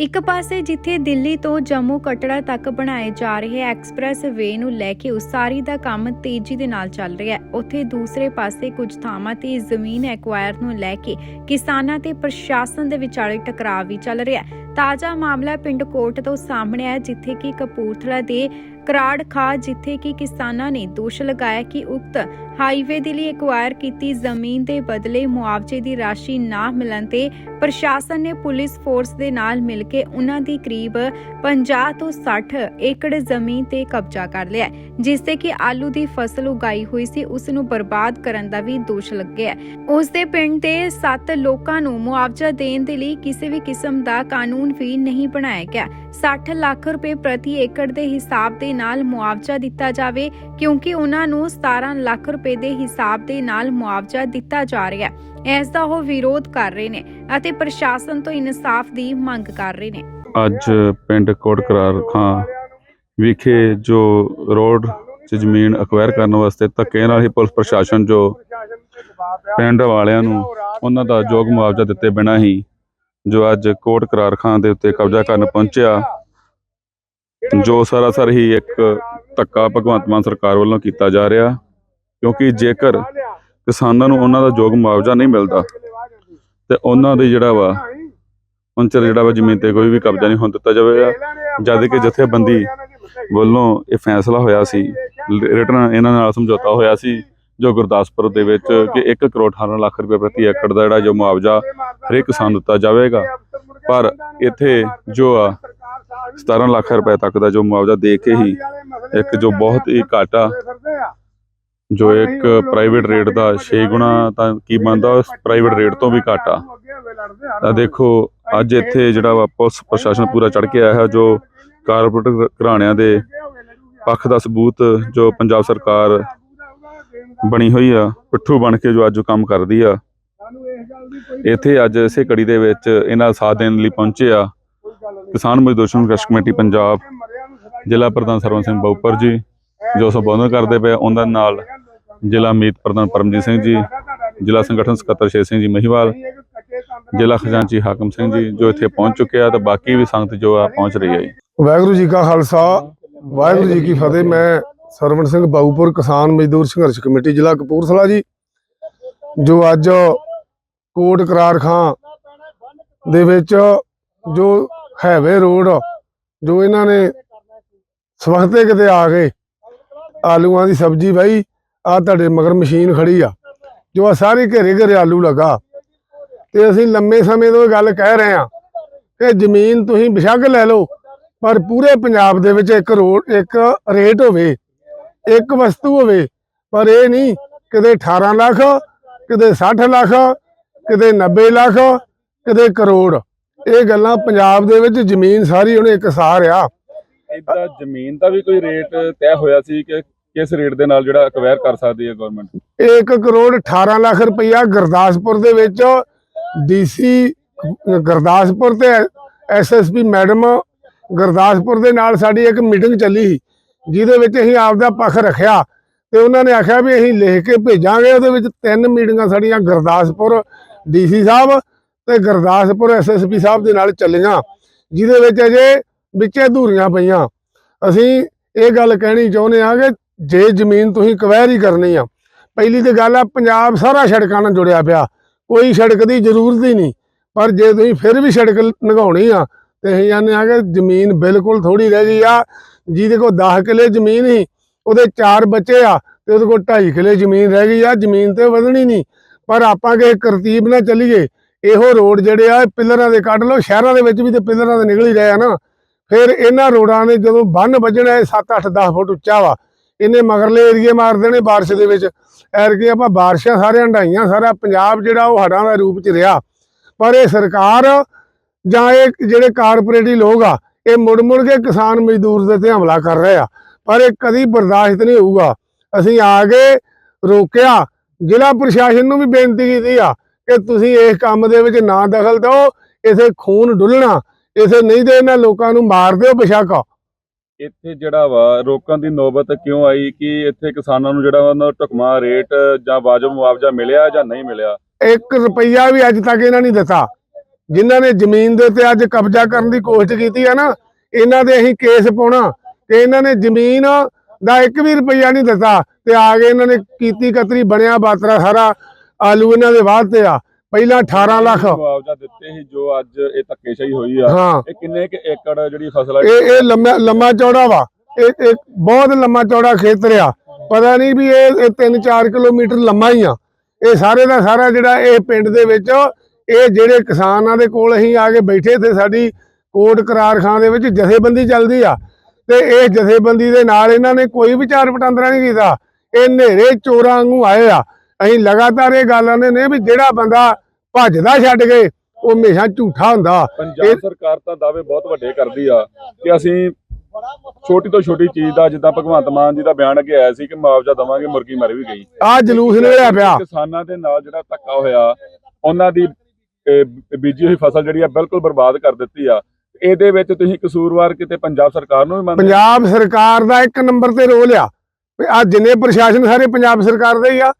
ਇੱਕ ਪਾਸੇ ਜਿੱਥੇ ਦਿੱਲੀ ਤੋਂ ਜੰਮੂ ਕਟੜਾ ਤੱਕ ਬਣਾਏ ਜਾ ਰਹੇ ਐਕਸਪ੍ਰੈਸ ਵੇ ਨੂੰ ਲੈ ਕੇ ਉਸਾਰੀ ਦਾ ਕੰਮ ਤੇਜ਼ੀ ਦੇ ਨਾਲ ਚੱਲ ਰਿਹਾ ਹੈ। ਉੱਥੇ ਦੂਸਰੇ ਪਾਸੇ ਕੁਝ ਥਾਵਾਂ ਤੇ ਜ਼ਮੀਨ ਐਕਵਾਇਰ ਨੂੰ ਲੈ ਕੇ ਕਿਸਾਨਾਂ ਤੇ ਪ੍ਰਸ਼ਾਸਨ ਦੇ ਵਿਚਾਲੇ ਟਕਰਾਅ ਵੀ ਚੱਲ ਰਿਹਾ ਹੈ। ਤਾਜ਼ਾ ਮਾਮਲਾ ਪਿੰਡ ਕੋਟ ਤੋਂ ਸਾਹਮਣੇ ਆਇਆ, ਜਿੱਥੇ ਕਿ ਕਪੂਰਥਲਾ ਦੇ ਕਰਾੜ ਖਾ ਜਿੱਥੇ ਕਿ ਕਿਸਾਨਾਂ ਨੇ ਦੋਸ਼ ਲਗਾਇਆ ਕਿ ਉਕਤ ਹਾਈਵੇ ਦੇ ਲਈ ਐਕਵਾਇਰ ਕੀਤੀ ਜ਼ਮੀਨ ਦੇ ਬਦਲੇ ਮੁਆਵਜ਼ੇ ਦੀ ਰਾਸ਼ੀ ਨਾ ਮਿਲਣ ਤੇ ਪ੍ਰਸ਼ਾਸਨ ਨੇ ਪੁਲਿਸ ਫੋਰਸ ਦੇ ਨਾਲ ਮਿਲ ਕੇ ਉਹਨਾਂ ਦੀ ਕਰੀਬ 50 ਤੋਂ 60 ਏਕੜ ਜ਼ਮੀਨ ਤੇ ਕਬਜ਼ਾ ਕਰ ਲਿਆ ਜਿਸ ਤੇ ਕਿ ਆਲੂ ਦੀ ਫਸਲ ਉਗਾਈ ਹੋਈ ਸੀ, ਉਸ ਨੂੰ ਬਰਬਾਦ ਕਰਨ ਦਾ ਵੀ ਦੋਸ਼ ਲੱਗਿਆ ਹੈ। ਉਸ ਦੇ ਪਿੰਡ ਦੇ 7 ਲੋਕਾਂ ਨੂੰ ਮੁਆਵਜ਼ਾ ਦੇਣ ਦੇ ਲਈ ਕਿਸੇ ਵੀ ਕਿਸਮ ਦਾ ਕਾਨੂੰਨ ਵੀ ਨਹੀਂ ਬਣਾਇਆ ਗਿਆ 60 ਲੱਖ ਰੁਪਏ ਪ੍ਰਤੀ ਏਕੜ ਦੇ ਹਿਸਾਬ ਦੇ ਨਾਲ ਮੁਆਵਜ਼ਾ ਦਿੱਤਾ ਜਾਵੇ, ਕਿਉਂਕਿ ਉਹਨਾਂ ਨੂੰ 17 ਲੱਖ ਰੁਪਏ ਦੇ ਹਿਸਾਬ ਦੇ ਨਾਲ ਮੁਆਵਜ਼ਾ ਦਿੱਤਾ ਜਾ ਰਿਹਾ ਹੈ। ਇਸ ਦਾ ਉਹ ਵਿਰੋਧ ਕਰ ਰਹੇ ਨੇ ਅਤੇ ਪ੍ਰਸ਼ਾਸਨ ਤੋਂ ਇਨਸਾਫ ਦੀ ਮੰਗ ਕਰ ਰਹੇ ਨੇ। ਅੱਜ ਪਿੰਡ ਕੋਟ ਖਾਂ ਵਿਖੇ ਜੋ ਰੋਡ 'ਚ ਜ਼ਮੀਨ ਅਕਵਾਇਰ ਕਰਨ ਵਾਸਤੇ ਧੱਕੇ ਨਾਲ ਹੀ ਪੁਲਿਸ ਪ੍ਰਸ਼ਾਸਨ ਜੋ ਪਿੰਡ ਵਾਲਿਆਂ ਨੂੰ ਉਹਨਾਂ ਦਾ ਯੋਗ ਮੁਆਵਜ਼ਾ ਦਿੱਤੇ ਬਿਨਾਂ ਹੀ ਜੋ ਅੱਜ ਕੋਟ ਕਰਾਰ ਖਾਂ ਦੇ ਉੱਤੇ ਕਬਜ਼ਾ ਕਰਨ ਪਹੁੰਚਿਆ ਜੋ ਸਰਾਸਰ ਹੀ ਇੱਕ ਧੱਕਾ ਭਗਵੰਤ ਮਾਨ ਸਰਕਾਰ ਵੱਲੋਂ ਕੀਤਾ ਜਾ ਰਿਹਾ, ਕਿਉਂਕਿ ਜੇਕਰ ਕਿਸਾਨਾਂ ਨੂੰ ਉਹਨਾਂ ਦਾ ਯੋਗ ਮੁਆਵਜ਼ਾ ਨਹੀਂ ਮਿਲਦਾ, ਤੇ ਉਹਨਾਂ ਦੇ ਜਿਹੜਾ ਵਾ ਉਹਨਾਂ ਜਿਹੜਾ ਵਾ ਜ਼ਮੀਨ ਤੇ ਕੋਈ ਵੀ ਕਬਜ਼ਾ ਨਹੀਂ ਹੋਣ ਦਿੱਤਾ ਜਾਵੇਗਾ। ਜਦ ਕਿ ਜਥੇਬੰਦੀ ਵੱਲੋਂ ਇਹ ਫੈਸਲਾ ਹੋਇਆ ਸੀ, ਰਿਟਰਨ ਇਹਨਾਂ ਨਾਲ ਸਮਝੌਤਾ ਹੋਇਆ ਸੀ, ਜੋ ਗੁਰਦਾਸਪੁਰ ਦੇ ਵਿੱਚ ਕਿ 1 ਕਰੋੜ 18 ਲੱਖ ਰੁਪਏ ਪ੍ਰਤੀ ਏਕੜ ਦਾ ਜਿਹੜਾ ਜੋ ਮੁਆਵਜ਼ਾ ਹਰੇਕ ਕਿਸਾਨ ਨੂੰ ਦਿੱਤਾ ਜਾਵੇਗਾ। ਪਰ ਇੱਥੇ ਜੋ ਆ 17 ਲੱਖ ਰੁਪਏ ਤੱਕ ਦਾ ਜੋ ਮੁਆਵਜ਼ਾ ਦੇ ਕੇ ਹੀ ਇੱਕ ਜੋ ਬਹੁਤ ਹੀ ਘਾਟਾ ਜੋ ਇੱਕ ਪ੍ਰਾਈਵੇਟ ਰੇਟ ਦਾ 6 ਗੁਣਾ ਤਾਂ ਕੀ ਬਣਦਾ, ਉਸ ਪ੍ਰਾਈਵੇਟ ਰੇਟ ਤੋਂ ਵੀ ਘਾਟਾ। ਤਾਂ ਦੇਖੋ, ਅੱਜ ਇੱਥੇ ਜਿਹੜਾ ਵਾ ਪੁਲਿਸ ਪ੍ਰਸ਼ਾਸਨ ਪੂਰਾ ਚੜ ਕੇ ਆਇਆ ਹੈ ਜੋ ਕਾਰਪੋਰੇਟ ਘਰਾਣਿਆਂ ਦੇ ਪੱਖ ਦਾ ਸਬੂਤ ਜੋ ਪੰਜਾਬ ਸਰਕਾਰ ਬਣੀ ਹੋਈ ਆ, ਪਿੱਠੂ ਬਣ ਕੇ ਜੋ ਅੱਜ ਕੰਮ ਕਰਦੀ ਆ। ਇੱਥੇ ਅੱਜ ਇਸੇ ਕੜੀ ਦੇ ਵਿੱਚ ਇਹਨਾਂ ਦਾ ਸਾਥ ਦੇਣ ਲਈ ਪਹੁੰਚੇ ਆ। ਕਿਸਾਨ ਮਜ਼ਦੂਰ ਸੰਘਰਸ਼ ਕਮੇਟੀ ਪੰਜਾਬ, ਜ਼ਿਲ੍ਹਾ ਪ੍ਰਧਾਨ ਸਰਵਨ ਸਿੰਘ ਬਾਉਪਰ ਜੀ, ਜੋ ਸੰਬੋਧਨ ਕਰਦੇ ਪਏ ਉਹਨਾਂ ਨਾਲ ਜ਼ਿਲ੍ਹਾ ਮੀਤ ਪ੍ਰਧਾਨ ਪਰਮਜੀਤ ਸਿੰਘ ਜੀ, ਜ਼ਿਲ੍ਹਾ ਸੰਗਠਨ ਸਕੱਤਰ ਸ਼ੇਰ ਸਿੰਘ ਜੀ ਮਹੀਵਾਲ, ਜ਼ਿਲ੍ਹਾ ਖਜ਼ਾਨਚੀ ਹਾਕਮ ਸਿੰਘ ਜੀ, ਜੋ ਇੱਥੇ ਪਹੁੰਚ ਚੁੱਕੇ ਆ ਤੇ ਬਾਕੀ ਵੀ ਸੰਗਤ ਜੋ ਆ ਪਹੁੰਚ ਰਹੀ ਹੈ ਜੀ। ਵਾਹਿਗੁਰੂ ਜੀ ਕਾ ਖਾਲਸਾ, ਵਾਹਿਗੁਰੂ ਜੀ ਕੀ ਫਤਿਹ। ਮੈਂ ਸਰਵਣ ਸਿੰਘ ਬਾਊਪੁਰ, ਕਿਸਾਨ ਮਜ਼ਦੂਰ ਸੰਘਰਸ਼ ਕਮੇਟੀ, ਜ਼ਿਲ੍ਹਾ ਕਪੂਰਥਲਾ ਜੀ, ਜੋ ਅੱਜ ਕੋਟ ਕਰਾਰ ਖਾਂ ਦੇ ਵਿੱਚ ਜੋ ਹੈਵੇ ਰੋਡ, ਜੋ ਇਹਨਾਂ ਨੇ ਸਵਖਤੇ ਕਿਤੇ ਆ ਗਏ। ਆਲੂਆਂ ਦੀ ਸਬਜ਼ੀ ਬਾਈ ਆ ਤੁਹਾਡੇ ਮਗਰ ਮਸ਼ੀਨ ਖੜੀ ਆ। ਜੋ ਆ ਸਾਰੇ ਘੇਰੇ ਘੇਰੇ ਆਲੂ ਲਗਾ। ਤੇ ਅਸੀਂ ਲੰਮੇ ਸਮੇਂ ਤੋਂ ਇਹ ਗੱਲ ਕਹਿ ਰਹੇ ਆ ਕਿ ਜ਼ਮੀਨ ਤੁਸੀਂ ਬਿਸ਼ੱਕ ਲੈ ਲਓ, ਪਰ ਪੂਰੇ ਪੰਜਾਬ ਦੇ ਵਿੱਚ ਇੱਕ ਰੋਡ, ਇੱਕ ਰੇਟ ਹੋਵੇ, ਇੱਕ ਵਸਤੂ ਹੋਵੇ, ਪਰ ਇਹ ਨਹੀਂ ਕਿਤੇ 18 ਲੱਖ, ਕਿਤੇ 60 ਲੱਖ, ਕਿਤੇ 90 ਲੱਖ, ਕਿਤੇ ਕਰੋੜ। ਇਹ ਗੱਲਾਂ ਪੰਜਾਬ ਦੇ ਵਿੱਚ ਜ਼ਮੀਨ ਸਾਰੀ ਉਹਨੇ ਇੱਕ ਸਾਰ ਆ। ਇਦਾਂ ਜ਼ਮੀਨ ਦਾ ਵੀ ਕੋਈ ਰੇਟ ਤੈਅ ਹੋਇਆ ਸੀ ਕਿ ਕਿਸ ਰੇਟ ਦੇ ਨਾਲ ਜਿਹੜਾ ਅਕਵਾਇਰ ਕਰ ਸਕਦੀ ਹੈ ਗਵਰਨਮੈਂਟ ਇਹ 1 ਕਰੋੜ 18 ਲੱਖ ਰੁਪਈਆ ਗੁਰਦਾਸਪੁਰ ਦੇ ਵਿੱਚ ਡੀਸੀ ਗੁਰਦਾਸਪੁਰ ਤੇ ਐਸਐਸਪੀ ਮੈਡਮ ਗੁਰਦਾਸਪੁਰ ਦੇ ਨਾਲ ਸਾਡੀ ਇੱਕ ਮੀਟਿੰਗ ਚੱਲੀ ਸੀ ਜਿਹਦੇ ਵਿੱਚ ਅਸੀਂ ਆਪਦਾ ਪੱਖ ਰੱਖਿਆ ਤੇ ਉਹਨਾਂ ਨੇ ਆਖਿਆ ਵੀ ਅਸੀਂ ਲਿਖ ਕੇ ਭੇਜਾਂਗੇ ਉਹਦੇ ਵਿੱਚ ਤਿੰਨ ਮੀਟਿੰਗਾਂ ਸਾਡੀਆਂ ਗੁਰਦਾਸਪੁਰ ਡੀਸੀ ਸਾਹਿਬ ਤੇ ਗੁਰਦਾਸਪੁਰ ਐਸਐਸਪੀ ਸਾਹਿਬ ਦੇ ਨਾਲ ਚੱਲੀਆਂ, ਜਿਹਦੇ ਵਿੱਚ ਅਜੇ ਵਿੱਚੇ ਅਧੂਰੀਆਂ ਪਈਆਂ। ਅਸੀਂ ਇਹ ਗੱਲ ਕਹਿਣੀ ਚਾਹੁੰਦੇ ਆ ਕਿ ਜੇ ਜ਼ਮੀਨ ਤੁਸੀਂ ਕਵੈਰੀ ਕਰਨੀ ਆ, ਪਹਿਲੀ ਤੇ ਗੱਲ ਆ, ਪੰਜਾਬ ਸਾਰਾ ਸੜਕਾਂ ਨਾਲ ਜੁੜਿਆ ਪਿਆ। ਕੋਈ ਸੜਕ ਦੀ ਜ਼ਰੂਰਤ ਹੀ ਨਹੀਂ। ਪਰ ਜੇ ਤੁਸੀਂ ਫਿਰ ਵੀ ਸੜਕ ਲੰਘਾਉਣੀ ਆ, ਤੇ ਅਸੀਂ ਜਾਂਦੇ ਆ ਕਿ ਜ਼ਮੀਨ ਬਿਲਕੁਲ ਥੋੜੀ ਰਹਿ ਗਈ ਆ, ਜਿਹਦੇ ਕੋਲ 10 ਕਿੱਲੇ ਜ਼ਮੀਨ ਹੀ ਉਹਦੇ ਚਾਰ ਬੱਚੇ ਆ, ਤੇ ਉਹਦੇ ਕੋਲ 2.5 ਕਿੱਲੇ ਜ਼ਮੀਨ ਰਹਿ ਗਈ ਆ, ਜ਼ਮੀਨ ਤੇ ਵਧਣੀ ਨਹੀਂ। ਪਰ ਆਪਾਂ ਕਿਸੇ ਕਰਤੀਬ ਨਾਲ ਚੱਲੀਏ ਇਹੋ ਰੋਡ ਜਿਹੜੇ ਆ ਪਿਲਰਾਂ ਦੇ ਕੱਢ ਲਓ, ਸ਼ਹਿਰਾਂ ਦੇ ਵਿੱਚ ਵੀ ਤੇ ਪਿਲਰਾਂ ਦੇ ਨਿਕਲ ਹੀ ਰਹੇ ਆ ਨਾ। ਫਿਰ ਇਹਨਾਂ ਰੋਡਾਂ ਨੇ ਜਦੋਂ ਬੰਨ ਵੱਜਣਾ, ਇਹ 7 8 10 ਫੁੱਟ ਉੱਚਾ ਵਾ। ਇਹਨੇ ਮਗਰਲੇ ਏਰੀਏ ਮਾਰ ਦੇਣੇ ਬਾਰਿਸ਼ ਦੇ ਵਿੱਚ। ਐਰਕੀ ਆਪਾਂ ਬਾਰਿਸ਼ਾਂ ਸਾਰਿਆਂ ਹੰਡਾਈਆਂ ਸਾਰਾ ਪੰਜਾਬ ਜਿਹੜਾ ਉਹ ਹੜਾਂ ਦਾ ਰੂਪ ਚ ਰਿਹਾ। ਪਰ ਇਹ ਸਰਕਾਰ ਜਾਂ ਇਹ ਜਿਹੜੇ ਕਾਰਪੋਰੇਟੀ ਲੋਕ ਆ, ਇਹ ਮੁੜ ਮੁੜ ਕੇ ਕਿਸਾਨ ਮਜ਼ਦੂਰ ਦੇ ਤੇ ਹਮਲਾ ਕਰ ਰਹੇ ਆ। ਪਰ ਇਹ ਕਦੀ ਬਰਦਾਸ਼ਤ ਨਹੀਂ ਹੋਊਗਾ। ਅਸੀਂ ਆ ਕੇ ਰੋਕਿਆ, ਜ਼ਿਲ੍ਹਾ ਪ੍ਰਸ਼ਾਸਨ ਨੂੰ ਵੀ ਬੇਨਤੀ ਕੀਤੀ ਆ ਕਿ ਤੁਸੀਂ ਇਸ ਕੰਮ ਦੇ ਵਿੱਚ ਨਾ ਦਖਲ ਦਿਓ ਇਥੇ ਖੂਨ ਡੁੱਲਣਾ ਇਥੇ ਨਹੀਂ ਤੇ ਇਹਨਾਂ ਲੋਕਾਂ ਨੂੰ ਮਾਰ ਦਿਓ ਬੇਸ਼ੱਕ। ਇੱਥੇ ਜਿਹੜਾ ਵਾ ਰੋਕਣ ਦੀ ਨੌਬਤ ਕਿਉਂ ਆਈ ਕਿ ਇੱਥੇ ਕਿਸਾਨਾਂ ਨੂੰ ਜਿਹੜਾ ਉਹਨਾਂ ਦਾ ਢੁਕਮਾ ਰੇਟ ਜਾਂ ਵਾਜਬ ਮੁਆਵਜ਼ਾ ਮਿਲਿਆ ਜਾਂ ਨਹੀਂ ਮਿਲਿਆ? 1 ਰੁਪਈਆ ਵੀ ਅੱਜ ਤੱਕ ਇਹਨਾਂ ਨਹੀਂ ਦਿੱਤਾ। ਜਿਨ੍ਹਾਂ ਨੇ ਜ਼ਮੀਨ ਦੇ ਉੱਤੇ ਅੱਜ ਕਬਜ਼ਾ ਕਰਨ ਦੀ ਕੋਸ਼ਿਸ਼ ਕੀਤੀ ਆ ਨਾ ਇਹਨਾਂ ਦੇ ਅਸੀਂ ਕੇਸ ਪਾਉਣਾ ਤੇ ਇਹਨਾਂ ਨੇ ਜ਼ਮੀਨ ਦਾ ਇੱਕ ਵੀ ਰੁਪਈਆ ਨਹੀਂ ਦਿੱਤਾ ਤੇ ਆ ਕੇ ਇਹਨਾਂ ਨੇ ਕੀਤੀ ਕਤਰੀ ਬਣਿਆ ਬਾਤਰਾ ਸਾਰਾ। ਆਲੂ ਇਹਨਾਂ ਦੇ ਬਾਅਦ ਤੇ ਆ। ਪਹਿਲਾਂ 18 ਲੱਖ। ਮੁਆਵਜ਼ਾ ਦਿੱਤੇ ਸੀ ਜੋ ਅੱਜ ਇਹ ਧੱਕੇਸ਼ਾਹੀ ਹੋਈ ਆ। ਇਹ ਕਿੰਨੇ ਕੁ ਏਕੜ ਜਿਹੜੀ ਫਸਲ ਆ? ਇਹ ਇਹ ਲੰਮਾ ਲੰਮਾ ਚੌੜਾ ਵਾ। ਇਹ ਇਹ ਬਹੁਤ ਲੰਮਾ ਚੌੜਾ ਖੇਤਰ ਆ ਪਤਾ ਨਹੀਂ ਵੀ ਇਹ 3-4 ਕਿਲੋਮੀਟਰ ਲੰਮਾ ਹੀ ਆ। ਇਹ ਸਾਰੇ ਦਾ ਸਾਰਾ ਜਿਹੜਾ ਇਹ ਪਿੰਡ ਦੇ ਵਿੱਚ ਇਹ ਜਿਹੜੇ ਕਿਸਾਨਾਂ ਦੇ ਕੋਲ ਅਸੀਂ ਆ ਕੇ ਬੈਠੇ ਤੇ ਸਾਡੀ ਕੋਟ ਕਰਾਰਖਾਨ ਦੇ ਵਿੱਚ ਜਥੇਬੰਦੀ ਚੱਲਦੀ ਆ। ਤੇ ਇਹ ਜਥੇਬੰਦੀ ਦੇ ਨਾਲ ਇਹਨਾਂ ਨੇ ਕੋਈ ਵਿਚਾਰ ਵਟਾਂਦਰਾ ਨਹੀਂ ਕੀਤਾ। ਇਹ ਹਨੇਰੇ ਚੋਰਾਂ ਵਾਂਗੂ ਆਏ ਆ। ਅਸੀਂ ਲਗਾਤਾਰ ਇਹ ਗੱਲ ਆਉਂਦੇ ਨੇ ਵੀ ਜਿਹੜਾ ਬੰਦਾ ਭੱਜਦਾ ਛੱਡ ਕੇ ਉਹ ਹਮੇਸ਼ਾ ਝੂਠਾ ਹੁੰਦਾ। ਪੰਜਾਬ ਸਰਕਾਰ ਤਾਂ ਦਾਅਵੇ ਬਹੁਤ ਵੱਡੇ ਕਰਦੀ ਆ ਕਿ ਅਸੀਂ ਛੋਟੀ ਤੋਂ ਛੋਟੀ ਚੀਜ਼ ਦਾ ਜਿੱਦਾਂ ਭਗਵੰਤ ਮਾਨ ਜੀ ਦਾ ਬਿਆਨ ਅੱਗੇ ਆਇਆ ਸੀ ਕਿ ਮੁਆਵਜ਼ਾ ਦਵਾਂਗੇ ਮੁਰਗੀ ਮਰ ਵੀ ਗਈ। ਆ ਜਲੂਸ ਨਿਕਲਿਆ ਪਿਆ। ਕਿਸਾਨਾਂ ਦੇ ਨਾਲ ਜਿਹੜਾ ਧੱਕਾ ਹੋਇਆ ਉਹਨਾਂ ਦੀ ਬੀਜੀ ਹੋਈ ਫਸਲ ਜਿਹੜੀ ਆ ਬਿਲਕੁਲ ਬਰਬਾਦ ਕਰ ਦਿੱਤੀ ਆ। ਇਹਦੇ ਵਿੱਚ ਤੁਸੀਂ ਕਸੂਰਵਾਰ ਕਿਤੇ ਪੰਜਾਬ ਸਰਕਾਰ ਨੂੰ ਵੀ ਮੰਨਦੇ? ਪੰਜਾਬ ਸਰਕਾਰ ਦਾ ਇੱਕ ਨੰਬਰ ਤੇ ਰੋਲ ਆ। ਆ ਜਿੰਨੇ ਪ੍ਰਸ਼ਾਸਨ ਸਾਰੇ ਪੰਜਾਬ ਸਰਕਾਰ ਦੇ ਹੀ ਆ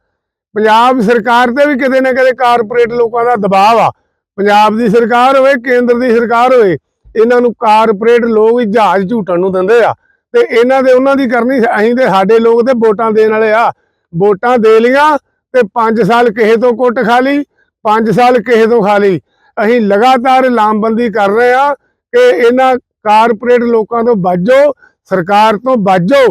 ਪੰਜਾਬ ਸਰਕਾਰ ਤੇ ਵੀ ਕਿਤੇ ਨਾ ਕਿਤੇ ਕਾਰਪੋਰੇਟ ਲੋਕਾਂ ਦਾ ਦਬਾਅ ਆ। ਪੰਜਾਬ ਦੀ ਸਰਕਾਰ ਹੋਵੇ, ਕੇਂਦਰ ਦੀ ਸਰਕਾਰ ਹੋਵੇ, ਇਹਨਾਂ ਨੂੰ ਕਾਰਪੋਰੇਟ ਲੋਕ ਹੀ ਜਹਾਜ਼ ਝੂਟਣ ਨੂੰ ਦਿੰਦੇ ਆ। ਤੇ ਇਹਨਾਂ ਦੇ ਉਹਨਾਂ ਦੀ ਕਰਨੀ ਅਸੀਂ ਤੇ ਸਾਡੇ ਲੋਕ ਤੇ ਵੋਟਾਂ ਦੇਣ ਵਾਲੇ ਆ। ਵੋਟਾਂ ਦੇ ਲੀਆਂ ਤੇ 5 ਸਾਲ ਕਿਸੇ ਤੋਂ ਕੁੱਟ ਖਾ ਲਈ 5 ਸਾਲ ਕਿਸੇ ਤੋਂ ਖਾ ਲਈ। ਅਸੀਂ ਲਗਾਤਾਰ ਲਾਮਬੰਦੀ ਕਰ ਰਹੇ ਆ ਕਿ ਇਹਨਾਂ ਕਾਰਪੋਰੇਟ ਲੋਕਾਂ ਤੋਂ ਬਾਝੋ ਸਰਕਾਰ ਤੋਂ ਬਾਝੋ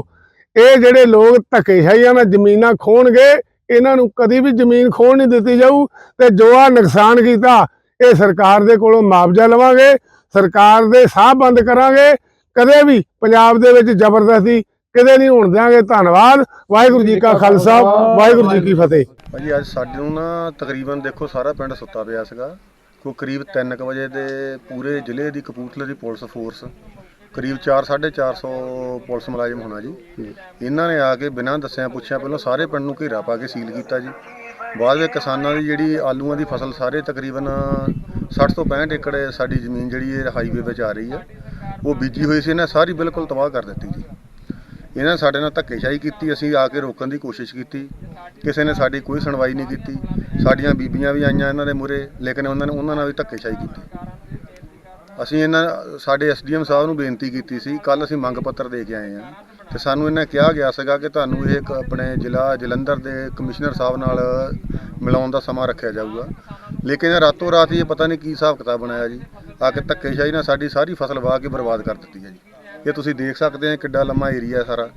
ਇਹ ਜਿਹੜੇ ਲੋਕ ਧੱਕੇਸ਼ਾਹੀਆਂ ਨਾਲ ਜ਼ਮੀਨਾਂ ਖੋਣਗੇ ਇਹਨਾਂ ਨੂੰ ਕਦੀ ਵੀ ਜ਼ਮੀਨ ਖੋਣ ਨਹੀਂ ਦਿੱਤੀ ਜਾਊ ਤੇ ਜੋ ਆ ਨੁਕਸਾਨ ਕੀਤਾ, ਇਹ ਸਰਕਾਰ ਦੇ ਕੋਲੋਂ ਮੁਆਵਜ਼ਾ ਲਵਾਂਗੇ, ਸਰਕਾਰ ਦੇ ਸਾਹ ਬੰਦ ਕਰਾਂਗੇ, ਕਦੇ ਵੀ ਪੰਜਾਬ ਦੇ ਵਿੱਚ ਜ਼ਬਰਦਸਤੀ ਕਦੇ ਨਹੀਂ ਹੋਣ ਦਿਆਂਗੇ, ਧੰਨਵਾਦ, ਵਾਹਿਗੁਰੂ ਜੀ ਕਾ ਖਾਲਸਾ, ਵਾਹਿਗੁਰੂ ਜੀ ਕੀ ਫਤਿਹ। ਭਾਜੀ ਅੱਜ ਸਾਡੇ ਨੂੰ ਨਾ ਤਕਰੀਬਨ ਦੇਖੋ ਸਾਰਾ ਪਿੰਡ ਸੁੱਤਾ ਪਿਆ ਸੀਗਾ ਕੋ ਕਰੀਬ 3:00 ਵਜੇ ਦੇ ਪੂਰੇ ਜ਼ਿਲ੍ਹੇ ਦੀ ਕਪੂਰਥਲੇ ਦੀ ਪੁਲਿਸ ਫੋਰਸ ਕਰੀਬ 4-450 ਪੁਲਿਸ ਮੁਲਾਜ਼ਮ ਹੋਣਾ ਜੀ। ਇਹਨਾਂ ਨੇ ਆ ਕੇ ਬਿਨਾਂ ਦੱਸਿਆ ਪੁੱਛਿਆ ਪਹਿਲਾਂ ਸਾਰੇ ਪਿੰਡ ਨੂੰ ਘੇਰਾ ਪਾ ਕੇ ਸੀਲ ਕੀਤਾ ਜੀ। ਬਾਅਦ ਵਿੱਚ ਕਿਸਾਨਾਂ ਦੀ ਜਿਹੜੀ ਆਲੂਆਂ ਦੀ ਫਸਲ ਸਾਰੇ ਤਕਰੀਬਨ 60 ਤੋਂ 65 ਏਕੜ ਸਾਡੀ ਜ਼ਮੀਨ ਜਿਹੜੀ ਇਹ ਹਾਈਵੇ ਵਿੱਚ ਆ ਰਹੀ ਆ, ਉਹ ਬੀਜੀ ਹੋਈ ਸੀ। ਇਹਨਾਂ ਸਾਰੀ ਬਿਲਕੁਲ ਤਬਾਹ ਕਰ ਦਿੱਤੀ ਜੀ। ਇਹਨਾਂ ਨੇ ਸਾਡੇ ਨਾਲ ਧੱਕੇਸ਼ਾਹੀ ਕੀਤੀ, ਅਸੀਂ ਆ ਕੇ ਰੋਕਣ ਦੀ ਕੋਸ਼ਿਸ਼ ਕੀਤੀ। ਕਿਸੇ ਨੇ ਸਾਡੀ ਕੋਈ ਸੁਣਵਾਈ ਨਹੀਂ ਕੀਤੀ। ਸਾਡੀਆਂ ਬੀਬੀਆਂ ਵੀ ਆਈਆਂ ਇਹਨਾਂ ਦੇ ਮੂਹਰੇ, ਲੇਕਿਨ ਉਹਨਾਂ ਨੇ ਉਹਨਾਂ ਨਾਲ ਵੀ ਧੱਕੇਸ਼ਾਹੀ ਕੀਤੀ। ਅਸੀਂ ਇਹਨਾਂ, ਸਾਡੇ ਐਸਡੀਐਮ ਸਾਹਿਬ ਨੂੰ ਬੇਨਤੀ ਕੀਤੀ ਸੀ ਕੱਲ ਅਸੀਂ ਮੰਗ ਪੱਤਰ ਦੇ ਕੇ ਆਏ ਹਾਂ। ਤੇ ਸਾਨੂੰ ਇਹਨਾਂ ਕਿਹਾ ਗਿਆ ਸੀਗਾ ਕਿ ਤੁਹਾਨੂੰ ਇਹ ਇੱਕ ਆਪਣੇ ਜ਼ਿਲ੍ਹਾ ਜਲੰਧਰ ਦੇ ਕਮਿਸ਼ਨਰ ਸਾਹਿਬ ਨਾਲ ਮਿਲਾਉਣ ਦਾ ਸਮਾਂ ਰੱਖਿਆ ਜਾਊਗਾ। ਲੇਕਿਨ ਰਾਤੋਂ ਰਾਤ ਹੀ ਇਹ ਪਤਾ ਨਹੀਂ ਕੀ ਹਿਸਾਬ ਕਿਤਾਬ ਬਣਾਇਆ ਜੀ। ਆ ਕੇ ਧੱਕੇਸ਼ਾਹੀ ਨਾਲ ਸਾਡੀ ਸਾਰੀ ਫਸਲ ਵਾਹ ਕੇ ਬਰਬਾਦ ਕਰ ਦਿੱਤੀ ਹੈ ਜੀ। ਇਹ ਤੁਸੀਂ ਦੇਖ ਸਕਦੇ ਆ ਕਿੱਡਾ ਲੰਮਾ ਏਰੀਆ ਸਾਰਾ।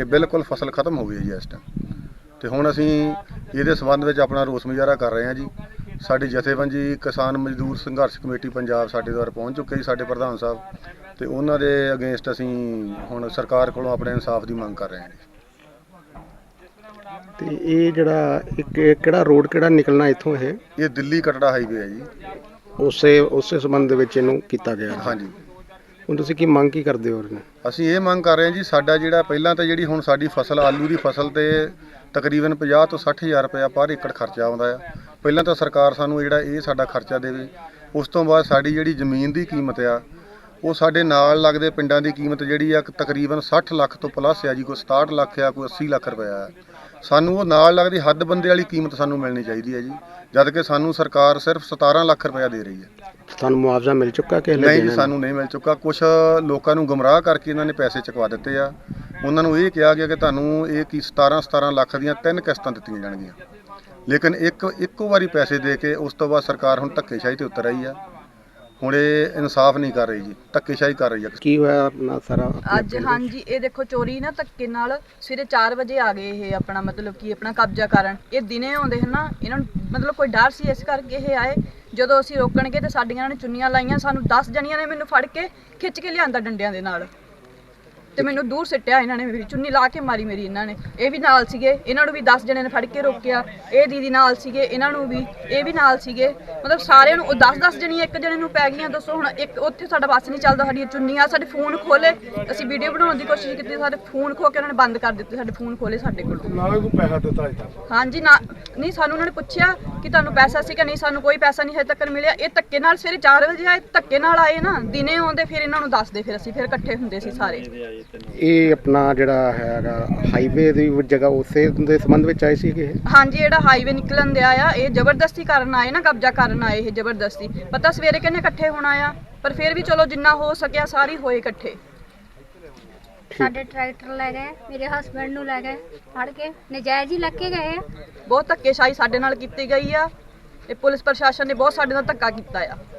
ਇਹ ਬਿਲਕੁਲ ਫਸਲ ਖਤਮ ਹੋ ਗਈ ਹੈ ਜੀ ਇਸ ਟਾਈਮ ਤੇ ਹੁਣ ਅਸੀਂ ਇਹਦੇ ਸੰਬੰਧ ਵਿੱਚ ਆਪਣਾ ਰੋਸ ਮੁਜ਼ਾਹਰਾ ਕਰ ਰਹੇ ਹਾਂ ਜੀ। ਸਾਡੀ ਜਥੇਬੰਦੀ ਕਿਸਾਨ ਮਜ਼ਦੂਰ ਸੰਘਰਸ਼ ਕਮੇਟੀ ਪੰਜਾਬ ਸਾਡੇ ਦੁਆਰ ਪਹੁੰਚ ਚੁੱਕੇ ਜੀ ਸਾਡੇ ਪ੍ਰਧਾਨ ਸਾਹਿਬ। ਤੇ ਉਹਨਾਂ ਦੇ ਅਗੇਂਸਟ ਅਸੀਂ ਹੁਣ ਸਰਕਾਰ ਕੋਲੋਂ ਆਪਣੇ ਇਨਸਾਫ ਦੀ ਮੰਗ ਕਰ ਰਹੇ ਹਾਂ ਤੇ ਇਹ ਜਿਹੜਾ ਇੱਕ ਇਹ ਕਿਹੜਾ ਰੋਡ ਕਿਹੜਾ ਨਿਕਲਣਾ ਇੱਥੋਂ ਇਹ? ਇਹ ਦਿੱਲੀ ਕਟੜਾ ਹਾਈਵੇ ਹੈ ਜੀ। ਉਸੇ ਉਸੇ ਸੰਬੰਧ ਦੇ ਵਿੱਚ ਇਹਨੂੰ ਕੀਤਾ ਗਿਆ। ਹਾਂਜੀ। ਹੁਣ ਤੁਸੀਂ ਕੀ ਮੰਗ ਕੀ ਕਰਦੇ ਹੋ ਇਹਨੂੰ? ਅਸੀਂ ਇਹ ਮੰਗ ਕਰ ਰਹੇ ਹਾਂ ਜੀ, ਸਾਡਾ ਜਿਹੜਾ ਪਹਿਲਾਂ ਤਾਂ ਜਿਹੜੀ ਹੁਣ ਸਾਡੀ ਫਸਲ, ਆਲੂ ਦੀ ਫਸਲ ਤੇ ਤਕਰੀਬਨ 50 ਤੋਂ 60 ਹਜ਼ਾਰ ਰੁਪਇਆ ਪਰ ਏਕੜ ਖਰਚਾ ਆਉਂਦਾ ਆ। ਪਹਿਲਾਂ ਤਾਂ ਸਰਕਾਰ ਸਾਨੂੰ ਜਿਹੜਾ ਇਹ ਸਾਡਾ ਖਰਚਾ ਦੇਵੇ। ਉਸ ਤੋਂ ਬਾਅਦ ਸਾਡੀ ਜਿਹੜੀ ਜ਼ਮੀਨ ਦੀ ਕੀਮਤ ਆ, ਉਹ ਸਾਡੇ ਨਾਲ ਲੱਗਦੇ ਪਿੰਡਾਂ ਦੀ ਕੀਮਤ ਜਿਹੜੀ ਆ, ਤਕਰੀਬਨ 60 ਲੱਖ ਤੋਂ ਪਲੱਸ ਆ ਜੀ, ਕੋਈ 67 ਲੱਖ ਆ, ਕੋਈ 80 ਲੱਖ ਰੁਪਇਆ ਆ। ਸਾਨੂੰ ਉਹ ਨਾਲ ਲੱਗਦੀ ਹੱਦ ਬੰਦੇ ਵਾਲੀ ਕੀਮਤ ਸਾਨੂੰ ਮਿਲਣੀ ਚਾਹੀਦੀ ਹੈ ਜੀ। ਜਦ ਕਿ ਸਾਨੂੰ ਸਰਕਾਰ ਸਿਰਫ 17 ਲੱਖ ਰੁਪਇਆ ਦੇ ਰਹੀ ਹੈ। ਤੁਹਾਨੂੰ ਮੁਆਵਜ਼ਾ ਮਿਲ ਚੁੱਕਾ ਕਿ ਨਹੀਂ ਜੀ? ਸਾਨੂੰ ਨਹੀਂ ਮਿਲ ਚੁੱਕਾ। ਕੁਝ ਲੋਕਾਂ ਨੂੰ ਗੁੰਮਰਾਹ ਕਰਕੇ ਇਹਨਾਂ ਨੇ ਪੈਸੇ ਚੁਕਵਾ ਦਿੱਤੇ ਆ। ਉਹਨਾਂ ਨੂੰ ਇਹ ਕਿਹਾ ਗਿਆ ਕਿ ਤੁਹਾਨੂੰ ਇਹ ਕੀ 17 17 ਲੱਖ ਦੀਆਂ ਤਿੰਨ ਕਿਸ਼ਤਾਂ ਦਿੱਤੀਆਂ ਜਾਣਗੀਆਂ। ਲੇਕਿਨ ਇੱਕ ਇੱਕੋ ਵਾਰੀ ਪੈਸੇ ਦੇ ਕੇ ਉਸ ਤੋਂ ਬਾਅਦ ਸਰਕਾਰ ਹੁਣ ਧੱਕੇਸ਼ਾਹੀ ਤੇ ਉਤਰ ਆਈ ਆ। ਹੁਣ ਇਹ ਇਨਸਾਫ ਨਹੀਂ ਕਰ ਰਹੀ ਜੀ ਧੱਕੇਸ਼ਾਹੀ ਕਰ ਰਹੀ ਆ ਕੀ ਹੋਇਆ ਆਪਣਾ ਸਾਰਾ? ਆਪਣੇ ਅੱਜ ਪਿੰਡ? ਹਾਂਜੀ ਇਹ ਦੇਖੋ ਚੋਰੀ ਨਾ ਧੱਕੇ ਨਾਲ ਸਵੇਰੇ 4 ਵਜੇ ਆ ਗਏ ਇਹ ਆਪਣਾ ਮਤਲਬ ਕਿ ਆਪਣਾ ਕਬਜ਼ਾ ਕਰਨ। ਇਹ ਦਿਨੇ ਆਉਂਦੇ ਹਨ ਨਾ ਇਹਨਾਂ ਨੂੰ ਮਤਲਬ ਕੋਈ ਡਰ ਸੀ ਇਸ ਕਰਕੇ ਇਹ ਆਏ। ਜਦੋਂ ਅਸੀਂ ਰੋਕਣਗੇ ਤੇ ਸਾਡੀਆਂ ਇਹਨਾਂ ਨੇ ਚੁੰਨੀਆਂ ਲਾਈਆਂ ਸਾਨੂੰ 10 ਜਣੀਆਂ ਨੇ ਮੈਨੂੰ ਫੜ ਕੇ ਖਿੱਚ ਕੇ ਲਿਆਂਦਾ ਡੰਡਿਆਂ ਦੇ ਨਾਲ। ਤੇ ਮੈਨੂੰ ਦੂਰ ਸਿੱਟਿਆ ਇਹਨਾਂ ਨੇ ਮੇਰੀ ਚੁੰਨੀ ਲਾ ਕੇ ਮਾਰੀ ਮੇਰੀ ਇਹਨਾਂ ਨੇ। ਇਹ ਵੀ ਨਾਲ ਸੀਗੇ ਇਹਨਾਂ ਨੂੰ ਵੀ 10 ਜਣੇ ਨੇ ਫੜ ਕੇ ਰੋਕਿਆ। ਇਹ ਦੀਦੀ ਨਾਲ ਸੀਗੇ ਇਹਨਾਂ ਨੂੰ ਵੀ ਇਹ ਵੀ ਨਾਲ ਸੀਗੇ। ਮਤਲਬ ਸਾਰਿਆਂ ਨੂੰ ਉਹ 10-10 ਜਣੀਆਂ ਇੱਕ ਜਣੇ ਨੂੰ ਪੈ ਗਈਆਂ। ਦੱਸੋ ਹੁਣ ਇੱਕ ਉੱਥੇ ਸਾਡਾ ਬੱਸ ਨਹੀਂ ਚੱਲਦਾ ਸਾਡੀਆਂ ਚੁੰਨੀਆਂ ਸਾਡੇ ਫੋਨ ਖੋਲੇ ਅਸੀਂ ਵੀਡੀਓ ਬਣਾਉਣ ਦੀ ਕੋਸ਼ਿਸ਼ ਕੀਤੀ ਸਾਡੇ ਫੋਨ ਖੋ ਕੇ ਉਹਨਾਂ ਨੇ ਬੰਦ ਕਰ ਦਿੱਤੇ ਸਾਡੇ ਫੋਨ ਖੋਲੇ ਸਾਡੇ ਕੋਲ। ਨਾਲੇ ਕੋਈ ਪੈਸਾ ਦਿੱਤਾ ਅਜੇ ਤੱਕ? ਹਾਂਜੀ ਨਾ ਨਹੀਂ ਸਾਨੂੰ ਉਹਨਾਂ ਨੇ ਪੁੱਛਿਆ ਕਿ ਤੁਹਾਨੂੰ ਪੈਸਾ ਸੀ ਕਿ ਨਹੀਂ ਸਾਨੂੰ ਕੋਈ ਪੈਸਾ ਨਹੀਂ ਹਜੇ ਤੱਕ ਮਿਲਿਆ। ਇਹ ਧੱਕੇ ਨਾਲ ਸਵੇਰੇ 4 ਵਜੇ ਆਏ ਧੱਕੇ ਨਾਲ ਆਏ ਨਾ ਦਿਨੇ ਆਉਂਦੇ ਫਿਰ ਇਹਨਾਂ ਨੂੰ ਦੱਸਦੇ ਫਿਰ ਅਸੀਂ ਫਿਰ ਇਕੱਠੇ ਹੁੰਦੇ ਸੀ ਸਾਰੇ। ਇਹ ਆਪਣਾ ਜਿਹੜਾ ਹੈਗਾ ਹਾਈਵੇ ਦੀ ਜਗ੍ਹਾ ਉਸੇ ਦੇ ਸੰਬੰਧ ਵਿੱਚ ਆਏ ਸੀਗੇ ਇਹ? ਹਾਂਜੀ ਜਿਹੜਾ ਹਾਈਵੇ ਨਿਕਲਣ ਦਿਆ ਆ ਇਹ ਜ਼ਬਰਦਸਤੀ ਕਰਨ ਆਏ ਨਾ ਕਬਜ਼ਾ ਕਰਨ ਆਏ ਇਹ ਜ਼ਬਰਦਸਤੀ। ਪਤਾ ਸਵੇਰੇ ਕਿੰਨੇ ਇਕੱਠੇ ਹੋਣਾ ਆ ਪਰ ਫਿਰ ਵੀ ਚਲੋ ਜਿੰਨਾ ਹੋ ਸਕਿਆ ਸਾਰੀ ਹੋਏ ਇਕੱਠੇ। ਸਾਡੇ ਟਰੈਕਟਰ ਲੈ ਗਏ ਮੇਰੇ ਹਸਬੰਡ ਨੂੰ ਲੈ ਗਏ ਫੜ ਕੇ ਨਜਾਇਜ਼ ਹੀ ਲੱਗ ਕੇ ਗਏ ਆ। ਬਹੁਤ ਧੱਕੇਸ਼ਾਹੀ ਸਾਡੇ ਨਾਲ ਕੀਤੀ ਗਈ ਆ ਇਹ ਪੁਲਿਸ ਪ੍ਰਸ਼ਾਸਨ ਨੇ ਬਹੁਤ ਸਾਡੇ ਨਾਲ ਧੱਕਾ ਕੀਤਾ ਆ।